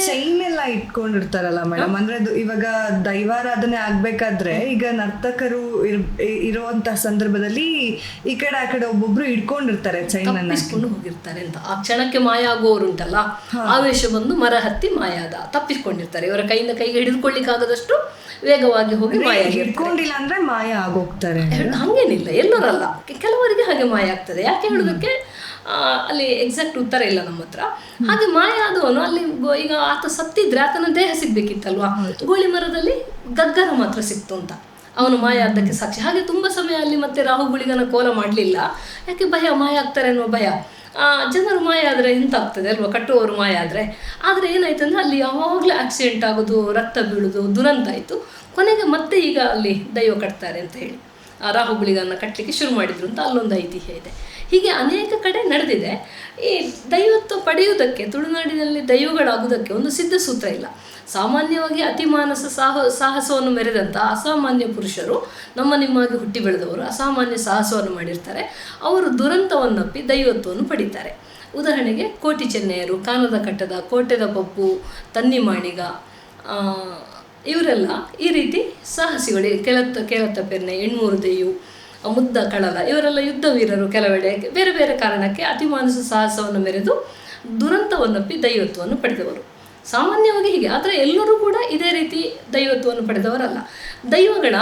Chain ಎಲ್ಲ ಇಟ್ಕೊಂಡಿರ್ತಾರಲ್ಲ madam ಅಂದ್ರೆ ಅದು ಇವಾಗ ದೈವಾರಾಧನೆ ಆಗ್ಬೇಕಾದ್ರೆ ಈಗ ನರ್ತಕರು ಇರುವಂತ ಸಂದರ್ಭದಲ್ಲಿ ಈ ಕಡೆ ಆ ಕಡೆ ಒಬ್ಬೊಬ್ರು ಇಟ್ಕೊಂಡಿರ್ತಾರೆ ಚೈನ್ ಅನ್ನ. ಇಟ್ಕೊಂಡು ಹೋಗಿರ್ತಾರೆ ಅಂತ. ಆ ಕ್ಷಣಕ್ಕೆ ಮಾಯ ಆಗುವವರು ಉಂಟಲ್ಲ ಆವೇಶ ಬಂದು ಮರ ಹತ್ತಿ ಮಾಯಾದ ತಪ್ಪಿಸ್ಕೊಂಡಿರ್ತಾರೆ. ಇವರ ಕೈಯಿಂದ ಕೈಗೆ ಹಿಡಿದುಕೊಳ್ಳಿಕ್ಕಾಗದಷ್ಟು ವೇಗವಾಗಿ ಹೋಗಿ ಮಾಯ ಹಿಡ್ಕೊಂಡಿಲ್ಲ ಅಂದ್ರೆ ಮಾಯ ಆಗೋಗ್ತಾರೆ. ಹಂಗೇನಿಲ್ಲ ಎಲ್ಲರಲ್ಲ. ಕೆಲವರಿಗೆ ಹಾಗೆ ಮಾಯ ಆಗ್ತದೆ. ಯಾಕೆ ಹೇಳೋದಕ್ಕೆ ಅಲ್ಲಿ ಎಕ್ಸಾಕ್ಟ್ ಉತ್ತರ ಇಲ್ಲ ನಮ್ಮ ಹತ್ರ. ಹಾಗೆ ಮಾಯ ಆದವನು ಅಲ್ಲಿ ಈಗ ಆತ ಸತ್ತಿದ್ರೆ ಆತನ ದೇಹ ಸಿಗ್ಬೇಕಿತ್ತಲ್ವಾ? ಗೋಳಿ ಮರದಲ್ಲಿ ಗಗ್ಗರ ಮಾತ್ರ ಸಿಕ್ತು ಅಂತ. ಅವನು ಮಾಯ ಆದ್ದಕ್ಕೆ ಸಾಕ್ಷಿ. ಹಾಗೆ ತುಂಬ ಸಮಯ ಅಲ್ಲಿ ಮತ್ತೆ ರಾಹು ಗುಳಿಗನ ಕೋಲ ಮಾಡಲಿಲ್ಲ. ಯಾಕೆ ಭಯ? ಮಾಯ ಆಗ್ತಾರೆ ಅನ್ನೋ ಭಯ. ಜನರು ಮಾಯ ಆದರೆ ಇಂತಾಗ್ತದೆ ಅಲ್ವಾ? ಕಟ್ಟುವವರು ಮಾಯ ಆದರೆ. ಆದರೆ ಏನಾಯ್ತಂದ್ರೆ ಅಲ್ಲಿ ಯಾವಾಗಲೂ ಆಕ್ಸಿಡೆಂಟ್ ಆಗೋದು ರಕ್ತ ಬೀಳೋದು ದುರಂತ ಆಯಿತು. ಕೊನೆಗೆ ಮತ್ತೆ ಈಗ ಅಲ್ಲಿ ದೈವ ಕಟ್ತಾರೆ ಅಂತ ಹೇಳಿ. ಆ ರಾಹುಗುಳಿಗನ್ನ ಕಟ್ಟಲಿಕ್ಕೆ ಶುರು ಮಾಡಿದ್ರು ಅಂತ ಅಲ್ಲೊಂದು ಐತಿಹ್ಯ ಇದೆ. ಹೀಗೆ ಅನೇಕ ಕಡೆ ನಡೆದಿದೆ. ಈ ದೈವತ್ವ ಪಡೆಯುವುದಕ್ಕೆ, ತುಳುನಾಡಿನಲ್ಲಿ ದೈವಗಳಾಗುವುದಕ್ಕೆ ಒಂದು ಸಿದ್ಧ ಸೂತ್ರ ಇಲ್ಲ. ಸಾಮಾನ್ಯವಾಗಿ ಅತಿಮಾನಸ ಸಾಹ, ಸಾಹಸವನ್ನು ಮೆರೆದಂಥ ಅಸಾಮಾನ್ಯ ಪುರುಷರು ನಮ್ಮ ನಿಮ್ಮಾಗಿ ಹುಟ್ಟಿ ಬೆಳೆದವರು ಅಸಾಮಾನ್ಯ ಸಾಹಸವನ್ನು ಮಾಡಿರ್ತಾರೆ. ಅವರು ದುರಂತವನ್ನಪ್ಪಿ ದೈವತ್ವವನ್ನು ಪಡೀತಾರೆ. ಉದಾಹರಣೆಗೆ ಕೋಟಿ ಚೆನ್ನೆಯರು, ಕಾನದ ಕಟ್ಟದ, ಕೋಟೆದ ಪಪ್ಪು, ತನ್ನಿಮಾಣಿಗ ಇವರೆಲ್ಲ ಈ ರೀತಿ ಸಾಹಸಿಗಳು, ಕೆಳತ್ತ ಕೆಳತ್ತ ಪೆರ್ನೆ ಎಣ್ಮೂರು ದೆಯ್ಯು ಮುದ್ದ, ಕಳಲ, ಇವರೆಲ್ಲ ಯುದ್ಧ ವೀರರು ಕೆಲವೆಡೆ, ಬೇರೆ ಬೇರೆ ಕಾರಣಕ್ಕೆ ಅತಿಮಾನಸ ಸಾಹಸವನ್ನು ಮೆರೆದು ದುರಂತವನ್ನಪ್ಪಿ ದೈವತ್ವವನ್ನು ಪಡೆದವರು. ಸಾಮಾನ್ಯವಾಗಿ ಹೀಗೆ, ಆದರೆ ಎಲ್ಲರೂ ಕೂಡ ಇದೇ ರೀತಿ ದೈವತ್ವವನ್ನು ಪಡೆದವರಲ್ಲ. ದೈವಗಳ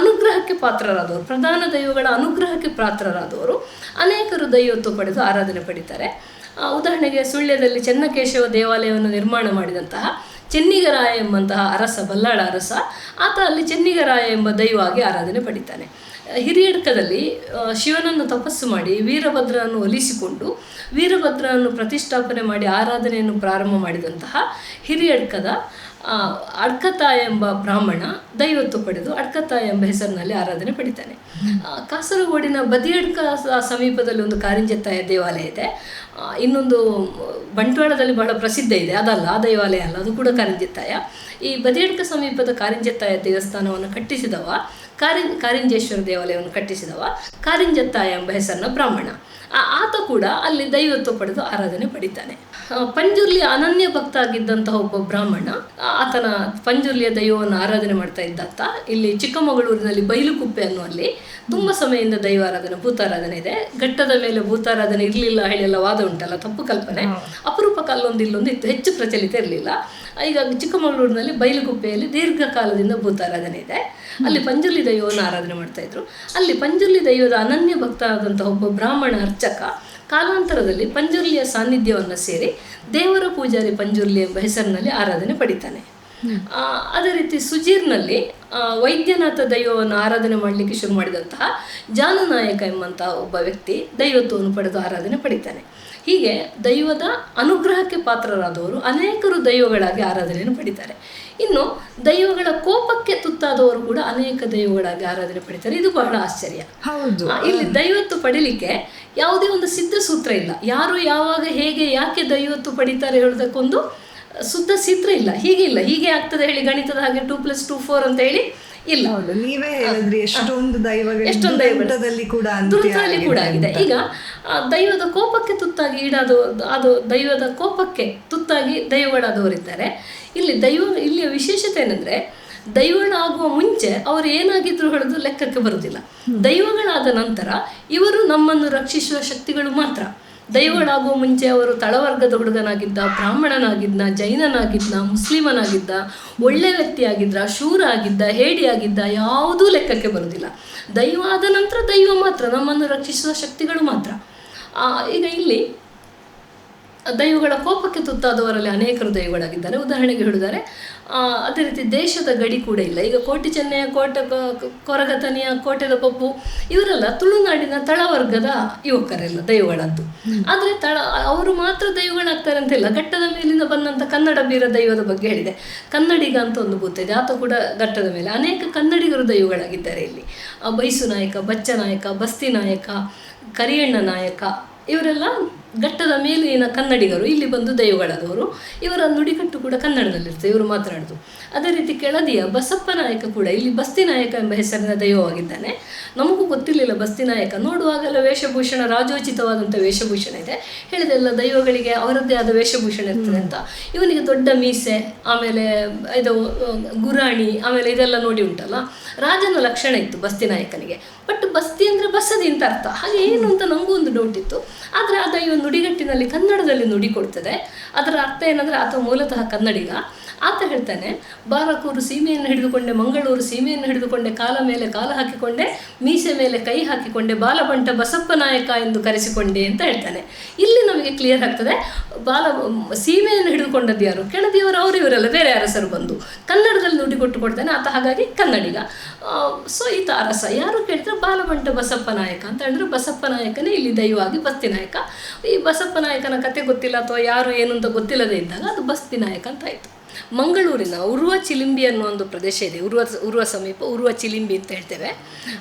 ಅನುಗ್ರಹಕ್ಕೆ ಪಾತ್ರರಾದವರು, ಪ್ರಧಾನ ದೈವಗಳ ಅನುಗ್ರಹಕ್ಕೆ ಪಾತ್ರರಾದವರು ಅನೇಕರು ದೈವತ್ವ ಪಡೆದು ಆರಾಧನೆ ಪಡಿತಾರೆ. ಉದಾಹರಣೆಗೆ ಸುಳ್ಯದಲ್ಲಿ ಚೆನ್ನಕೇಶವ ದೇವಾಲಯವನ್ನು ನಿರ್ಮಾಣ ಮಾಡಿದಂತಹ ಚೆನ್ನಿಗರಾಯ ಎಂಬಂತಹ ಅರಸ, ಬಲ್ಲಾಳ ಅರಸ, ಆತ ಅಲ್ಲಿ ಚೆನ್ನಿಗರಾಯ ಎಂಬ ದೈವವಾಗಿ ಆರಾಧನೆ ಪಡಿತಾನೆ. ಹಿರಿಯಡ್ಕದಲ್ಲಿ ಶಿವನನ್ನು ತಪಸ್ಸು ಮಾಡಿ ವೀರಭದ್ರನನ್ನು ಒಲಿಸಿಕೊಂಡು ವೀರಭದ್ರನನ್ನು ಪ್ರತಿಷ್ಠಾಪನೆ ಮಾಡಿ ಆರಾಧನೆಯನ್ನು ಪ್ರಾರಂಭ ಮಾಡಿದಂತಹ ಹಿರಿಯಡ್ಕದ ಅಡ್ಕತಾಯ ಎಂಬ ಬ್ರಾಹ್ಮಣ ದೈವತ್ವ ಪಡೆದು ಅಡ್ಕತಾಯ ಎಂಬ ಹೆಸರಿನಲ್ಲಿ ಆರಾಧನೆ ಪಡಿತಾನೆ. ಕಾಸರಗೋಡಿನ ಬದಿಯಡ್ಕ ಸಮೀಪದಲ್ಲಿ ಒಂದು ಕಾರಿಂಜತ್ತಾಯ ದೇವಾಲಯ ಇದೆ. ಇನ್ನೊಂದು ಬಂಟ್ವಾಳದಲ್ಲಿ ಬಹಳ ಪ್ರಸಿದ್ಧ ಇದೆ. ಅದಲ್ಲ, ಆ ದೇವಾಲಯ ಅಲ್ಲ, ಅದು ಕೂಡ ಕಾರಿಂಜತ್ತಾಯ. ಈ ಬದಿಯಡ್ಕ ಸಮೀಪದ ಕಾರಿಂಜತ್ತಾಯ ದೇವಸ್ಥಾನವನ್ನು ಕಟ್ಟಿಸಿದವ, ಕಾರಿಂ, ಕಾರಿಂಜೇಶ್ವರ ದೇವಾಲಯವನ್ನು ಕಟ್ಟಿಸಿದವ ಕಾರಿಂಜತ್ತಾಯ ಎಂಬ ಹೆಸರಿನ ಬ್ರಾಹ್ಮಣ. ಆತ ಕೂಡ ಅಲ್ಲಿ ದೈವತ್ವ ಪಡೆದು ಆರಾಧನೆ ಪಡಿತಾನೆ. ಪಂಜುರ್ಲಿ ಅನನ್ಯ ಭಕ್ತ ಆಗಿದ್ದಂತಹ ಒಬ್ಬ ಬ್ರಾಹ್ಮಣ ಆತನ ಪಂಜುರ್ಲಿಯ ದೈವವನ್ನು ಆರಾಧನೆ ಮಾಡ್ತಾ ಇದ್ದಾತ ಇಲ್ಲಿ ಚಿಕ್ಕಮಗಳೂರಿನಲ್ಲಿ ಬೈಲುಕುಪ್ಪೆ ಅನ್ನುವಲ್ಲಿ ತುಂಬ ಸಮಯದಿಂದ ದೈವಾರಾಧನೆ ಭೂತಾರಾಧನೆ ಇದೆ. ಘಟ್ಟದ ಮೇಲೆ ಭೂತಾರಾಧನೆ ಇರಲಿಲ್ಲ ಹೇಳೆಲ್ಲ ವಾದ ಉಂಟಲ್ಲ ತಪ್ಪು ಕಲ್ಪನೆ. ಅಪರೂಪಕ್ಕೆ ಅಲ್ಲೊಂದು ಇಲ್ಲೊಂದು ಇತ್ತು ಹೆಚ್ಚು ಪ್ರಚಲಿತ ಇರಲಿಲ್ಲ. ಈಗ ಚಿಕ್ಕಮಗಳೂರಿನಲ್ಲಿ ಬೈಲುಗುಪ್ಪೆಯಲ್ಲಿ ದೀರ್ಘಕಾಲದಿಂದ ಭೂತಾರಾಧನೆ ಇದೆ. ಅಲ್ಲಿ ಪಂಜುರ್ಲಿ ದೈವವನ್ನು ಆರಾಧನೆ ಮಾಡ್ತಾ ಇದ್ರು. ಅಲ್ಲಿ ಪಂಜುರ್ಲಿ ದೈವದ ಅನನ್ಯ ಭಕ್ತರಾದಂತಹ ಒಬ್ಬ ಬ್ರಾಹ್ಮಣ ಅರ್ಚಕ ಕಾಲಾಂತರದಲ್ಲಿ ಪಂಜುರ್ಲಿಯ ಸಾನ್ನಿಧ್ಯವನ್ನು ಸೇರಿ ದೇವರ ಪೂಜಾರಿ ಪಂಜುರ್ಲಿ ಎಂಬ ಹೆಸರಿನಲ್ಲಿ ಆರಾಧನೆ ಪಡಿತಾನೆ. ಆ, ಅದೇ ರೀತಿ ಸುಜೀರ್ನಲ್ಲಿ ವೈದ್ಯನಾಥ ದೈವವನ್ನು ಆರಾಧನೆ ಮಾಡಲಿಕ್ಕೆ ಶುರು ಮಾಡಿದಂತಹ ಜಾನುನಾಯಕ ಎಂಬಂತಹ ಒಬ್ಬ ವ್ಯಕ್ತಿ ದೈವತ್ವವನ್ನು ಪಡೆದು ಆರಾಧನೆ ಪಡಿತಾನೆ. ಹೀಗೆ ದೈವದ ಅನುಗ್ರಹಕ್ಕೆ ಪಾತ್ರರಾದವರು ಅನೇಕರು ದೈವಗಳಾಗಿ ಆರಾಧನೆಯನ್ನು ಪಡಿತಾರೆ. ಇನ್ನು ದೈವಗಳ ಕೋಪಕ್ಕೆ ತುತ್ತಾದವರು ಕೂಡ ಅನೇಕ ದೈವಗಳಾಗಿ ಆರಾಧನೆ ಪಡಿತಾರೆ. ಇದು ಬಹಳ ಆಶ್ಚರ್ಯ. ಹೌದು. ಇಲ್ಲಿ ದೈವತ್ತು ಪಡಿಲಿಕ್ಕೆ ಯಾವುದೇ ಒಂದು ಸಿದ್ಧ ಸೂತ್ರ ಇಲ್ಲ. ಯಾರು ಯಾವಾಗ ಹೇಗೆ ಯಾಕೆ ದೈವತ್ತು ಪಡಿತಾರೆ ಹೇಳೋದಕ್ಕೊಂದು ಶುದ್ಧ ಸಿತ್ರ ಇಲ್ಲ ಹೀಗೆ ಇಲ್ಲ. ಹೀಗೆ ಆಗ್ತದೆ ಹೇಳಿ ಗಣಿತದ ಹಾಗೆ ಟೂ ಪ್ಲಸ್ ಟೂ ಫೋರ್ ಅಂತ ಹೇಳಿ ಇಲ್ಲ. ಅವರು ನೀವೇ ಹೇಳಿದ್ರಿ ಎಷ್ಟೊಂದು ದೈವಗಳು ಎಷ್ಟೊಂದು ದೈವದಲ್ಲಿ ಕೂಡ ದುರಂತದಲ್ಲಿ ಕೂಡ ಆಗಿದೆ ಈಗ ದೈವದ ಕೋಪಕ್ಕೆ ತುತ್ತಾಗಿ ಈಡಾದ ಅದು ದೈವದ ಕೋಪಕ್ಕೆ ತುತ್ತಾಗಿ ದೈವಗಳಾದವರಿದ್ದಾರೆ. ಇಲ್ಲಿ ದೈವ ಇಲ್ಲಿಯ ವಿಶೇಷತೆ ಏನಂದ್ರೆ ದೈವಗಳಾಗುವ ಮುಂಚೆ ಅವರು ಏನಾಗಿದ್ರು ಹೇಳೋದು ಲೆಕ್ಕಕ್ಕೆ ಬರುವುದಿಲ್ಲ ದೈವಗಳಾದ ನಂತರ ಇವರು ನಮ್ಮನ್ನು ರಕ್ಷಿಸುವ ಶಕ್ತಿಗಳು ಮಾತ್ರ. ದೈವಗಳಾಗುವ ಮುಂಚೆ ಅವರು ತಳವರ್ಗದ ಹುಡುಗನಾಗಿದ್ದ, ಬ್ರಾಹ್ಮಣನಾಗಿದ್ದ, ಜೈನನಾಗಿದ್ದ, ಮುಸ್ಲಿಮನಾಗಿದ್ದ, ಒಳ್ಳೆ ವ್ಯಕ್ತಿಯಾಗಿದ್ದ ಶೂರ ಆಗಿದ್ದ ಹೇಡಿಯಾಗಿದ್ದ ಯಾವುದೂ ಲೆಕ್ಕಕ್ಕೆ ಬರುವುದಿಲ್ಲ. ದೈವ ಆದ ನಂತರ ದೈವ ಮಾತ್ರ, ನಮ್ಮನ್ನು ರಕ್ಷಿಸುವ ಶಕ್ತಿಗಳು ಮಾತ್ರ. ಈಗ ಇಲ್ಲಿ ದೈವಗಳ ಕೋಪಕ್ಕೆ ತುತ್ತಾದವರಲ್ಲಿ ಅನೇಕರು ದೈವಗಳಾಗಿದ್ದಾರೆ. ಉದಾಹರಣೆಗೆ ಹೇಳಿದರೆ ಅದೇ ರೀತಿ ದೇಶದ ಗಡಿ ಕೂಡ ಇಲ್ಲ. ಈಗ ಕೋಟಿ ಚೆನ್ನೆಯ ಕೋಟ ಕೊರಗತನಿಯ, ಕೋಟೆದ ಪಪ್ಪು ಇವರೆಲ್ಲ ತುಳುನಾಡಿನ ತಳವರ್ಗದ ಯುವಕರೆಲ್ಲ ದೈವಗಳದ್ದು ಆದರೆ ತಳ, ಅವರು ಮಾತ್ರ ದೈವಗಳಾಗ್ತಾರೆ ಅಂತಿಲ್ಲ ಘಟ್ಟದ ಮೇಲಿಂದ ಬಂದಂಥ ಕನ್ನಡ ಬೀರ ದೈವದ ಬಗ್ಗೆ ಹೇಳಿದೆ. ಕನ್ನಡಿಗ ಅಂತ ಒಂದು ಗೊತ್ತಿದೆ ಆತ ಕೂಡ ಘಟ್ಟದ ಮೇಲೆ. ಅನೇಕ ಕನ್ನಡಿಗರು ದೈವಗಳಾಗಿದ್ದಾರೆ ಇಲ್ಲಿ. ಬೈಸು ನಾಯಕ, ಬಚ್ಚ ನಾಯಕ, ಬಸ್ತಿ ನಾಯಕ, ಕರಿಯಣ್ಣ ನಾಯಕ, ಇವರೆಲ್ಲ ಘಟ್ಟದ ಮೇಲಿನ ಕನ್ನಡಿಗರು, ಇಲ್ಲಿ ಬಂದು ದೈವಗಳಾದವರು ಇವರ ನುಡಿಕಟ್ಟು ಕೂಡ ಕನ್ನಡದಲ್ಲಿರ್ತದೆ, ಇವರು ಮಾತನಾಡೋದು. ಅದೇ ರೀತಿ ಕೆಳದಿಯ ಬಸಪ್ಪ ನಾಯಕ ಕೂಡ, ಇಲ್ಲಿ ಬಸ್ತಿ ನಾಯಕ ಎಂಬ ಹೆಸರಿನ ದೈವವಾಗಿದ್ದಾನೆ ನಮಗೂ ಗೊತ್ತಿರಲಿಲ್ಲ ಬಸ್ತಿ ನಾಯಕ. ನೋಡುವಾಗೆಲ್ಲ ವೇಷಭೂಷಣ ರಾಜೋಚಿತವಾದಂಥ ವೇಷಭೂಷಣ ಇದೆ. ಹೇಳಿದೆಲ್ಲ ದೈವಗಳಿಗೆ ಅವರದ್ದೇ ಆದ ವೇಷಭೂಷಣ ಇರ್ತದೆ ಅಂತ. ಇವನಿಗೆ ದೊಡ್ಡ ಮೀಸೆ, ಆಮೇಲೆ ಇದು, ಗುರಾಣಿ, ಆಮೇಲೆ ಇದೆಲ್ಲ ನೋಡಿ ಉಂಟಲ್ಲ. ರಾಜನ ಲಕ್ಷಣ ಇತ್ತು ಬಸ್ತಿ ನಾಯಕನಿಗೆ. ಬಟ್ ಬಸ್ತಿ ಅಂದರೆ ಬಸದಿ ಅಂತ ಅರ್ಥ. ಹಾಗೆ ಏನು ಅಂತ ನಮಗೂ ಒಂದು ಡೌಟ್ ಇತ್ತು. ಆದರೆ ಆ ದೈವ ನುಡಿಗಟ್ಟಿನಲ್ಲಿ ಕನ್ನಡದಲ್ಲಿ ನುಡಿ ಕೊಡ್ತದೆ. ಅದರ ಅರ್ಥ ಏನಂದರೆ ಆತ ಮೂಲತಃ ಕನ್ನಡಿಗ ಆತ ಹೇಳ್ತಾನೆ, ಬಾರಕೂರು ಸೀಮೆಯನ್ನು ಹಿಡಿದುಕೊಂಡೆ, ಮಂಗಳೂರು ಸೀಮೆಯನ್ನು ಹಿಡಿದುಕೊಂಡೆ, ಕಾಲ ಮೇಲೆ ಕಾಲ ಹಾಕಿಕೊಂಡೆ, ಮೀಸೆ ಮೇಲೆ ಕೈ ಹಾಕಿಕೊಂಡೆ, ಬಾಲಬಂಟ ಬಸಪ್ಪ ನಾಯಕ ಎಂದು ಕರೆಸಿಕೊಂಡೆ ಅಂತ ಹೇಳ್ತಾನೆ. ಇಲ್ಲಿ ನಮಗೆ ಕ್ಲಿಯರ್ ಆಗ್ತದೆ, ಬಾಲ, ಸೀಮೆಯನ್ನು ಹಿಡಿದುಕೊಂಡದ್ದು ಯಾರು? ಕೆಳದಿಯವರು ಅವರು ಇವರೆಲ್ಲ, ಬೇರೆ ಅರಸರು ಬಂದು. ಕನ್ನಡದಲ್ಲಿ ನುಡಿ ಕೊಟ್ಟು ಕೊಡ್ತಾನೆ, ಆತ ಹಾಗಾಗಿ ಕನ್ನಡಿಗ. ಸೊ ಈತ ಅರಸ, ಯಾರು ಕೇಳಿದ್ರೆ ಬಾಲಬಂಟ ಬಸಪ್ಪ ನಾಯಕ ಅಂತ ಹೇಳಿದ್ರೆ ಬಸಪ್ಪ ನಾಯಕನೇ ಇಲ್ಲಿ ದೈವವಾಗಿ ಬಸ್ತಿ ನಾಯಕ. ಈ ಬಸಪ್ಪ ನಾಯಕನ ಕತೆ ಗೊತ್ತಿಲ್ಲ ಅಥವಾ ಯಾರು ಏನು ಅಂತ ಗೊತ್ತಿಲ್ಲದೆ ಇದ್ದಾಗ ಅದು ಬಸ್ತಿ ನಾಯಕ ಅಂತ ಆಯಿತು. ಮಂಗಳೂರಿನ ಉರುವ ಚಿಲಿಂಬಿ ಅನ್ನೋ ಒಂದು ಪ್ರದೇಶ ಇದೆ. ಉರುವ ಉರುವ ಸಮೀಪ, ಉರುವ ಚಿಲಿಂಬಿ ಅಂತ ಹೇಳ್ತೇವೆ.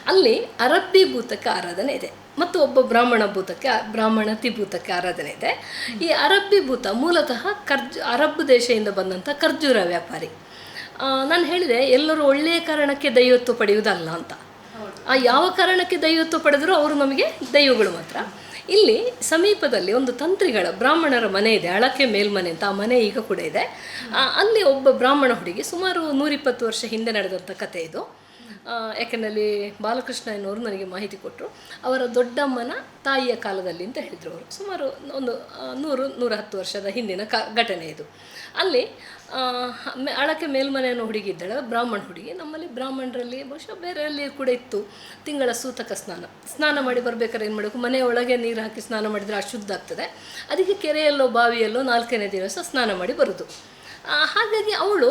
ಅಲ್ಲಿ ಅರಬ್ಬಿ ಭೂತಕ್ಕೆ ಆರಾಧನೆ ಇದೆ. ಮತ್ತು ಒಬ್ಬ ಬ್ರಾಹ್ಮಣ ಭೂತಕ್ಕೆ ಬ್ರಾಹ್ಮಣತಿ ಭೂತಕ್ಕೆ ಆರಾಧನೆ ಇದೆ. ಈ ಅರಬ್ಬಿ ಭೂತ ಮೂಲತಃ ಕರ್ಜ್ ಅರಬ್ ದೇಶದಿಂದ ಬಂದಂಥ ಖರ್ಜೂರ ವ್ಯಾಪಾರಿ. ನಾನು ಹೇಳಿದೆ, ಎಲ್ಲರೂ ಒಳ್ಳೆಯ ಕಾರಣಕ್ಕೆ ದೈವತ್ವ ಪಡೆಯುವುದಲ್ಲ ಅಂತ. ಆ, ಯಾವ ಕಾರಣಕ್ಕೆ ದೈವತ್ವ ಪಡೆದರೂ ಅವರು ನಮಗೆ ದೈವಗಳು ಮಾತ್ರ. ಇಲ್ಲಿ ಸಮೀಪದಲ್ಲಿ ಒಂದು ತಂತ್ರಿಗಳ ಬ್ರಾಹ್ಮಣರ ಮನೆ ಇದೆ, ಅಳಕೆ ಮೇಲ್ಮನೆ ಅಂತ ಆ ಮನೆ ಈಗ ಕೂಡ ಇದೆ. ಅಲ್ಲಿ ಒಬ್ಬ ಬ್ರಾಹ್ಮಣ ಹುಡುಗಿ ಸುಮಾರು ನೂರಿಪ್ಪತ್ತು ವರ್ಷ ಹಿಂದೆ ನಡೆದಂಥ ಕಥೆ ಇದು. ಯಾಕೆಂದರೆ ಬಾಲಕೃಷ್ಣ ಎನ್ನುವರು ನನಗೆ ಮಾಹಿತಿ ಕೊಟ್ಟರು. ಅವರ ದೊಡ್ಡಮ್ಮನ ತಾಯಿಯ ಕಾಲದಲ್ಲಿ ಅಂತ ಹೇಳಿದರು ಅವರು. ಸುಮಾರು ಒಂದು ನೂರು ನೂರ ಹತ್ತು ವರ್ಷದ ಹಿಂದಿನ ಕ, ಘಟನೆ ಇದು. ಅಲ್ಲಿ ಅಳಕೆ ಮೇಲ್ಮನೆಯನ್ನು ಹುಡುಗಿ ಇದ್ದಾಳೆ ಬ್ರಾಹ್ಮಣ ಹುಡುಗಿ. ನಮ್ಮಲ್ಲಿ ಬ್ರಾಹ್ಮಣರಲ್ಲಿ ಬಹುಶಃ ಬೇರೆಯಲ್ಲಿ ಕೂಡ ಇತ್ತು. ತಿಂಗಳ ಸೂತಕ ಸ್ನಾನ. ಸ್ನಾನ ಮಾಡಿ ಬರ್ಬೇಕಾದ್ರೆ ಏನು ಮಾಡಬೇಕು? ಮನೆಯೊಳಗೆ ನೀರು ಹಾಕಿ ಸ್ನಾನ ಮಾಡಿದರೆ ಅಶುದ್ಧ ಆಗ್ತದೆ. ಅದಕ್ಕೆ ಕೆರೆಯಲ್ಲೋ, ಬಾವಿಯಲ್ಲೋ ನಾಲ್ಕನೇ ದಿವಸ ಸ್ನಾನ ಮಾಡಿ ಬರೋದು. ಹಾಗಾಗಿ ಅವಳು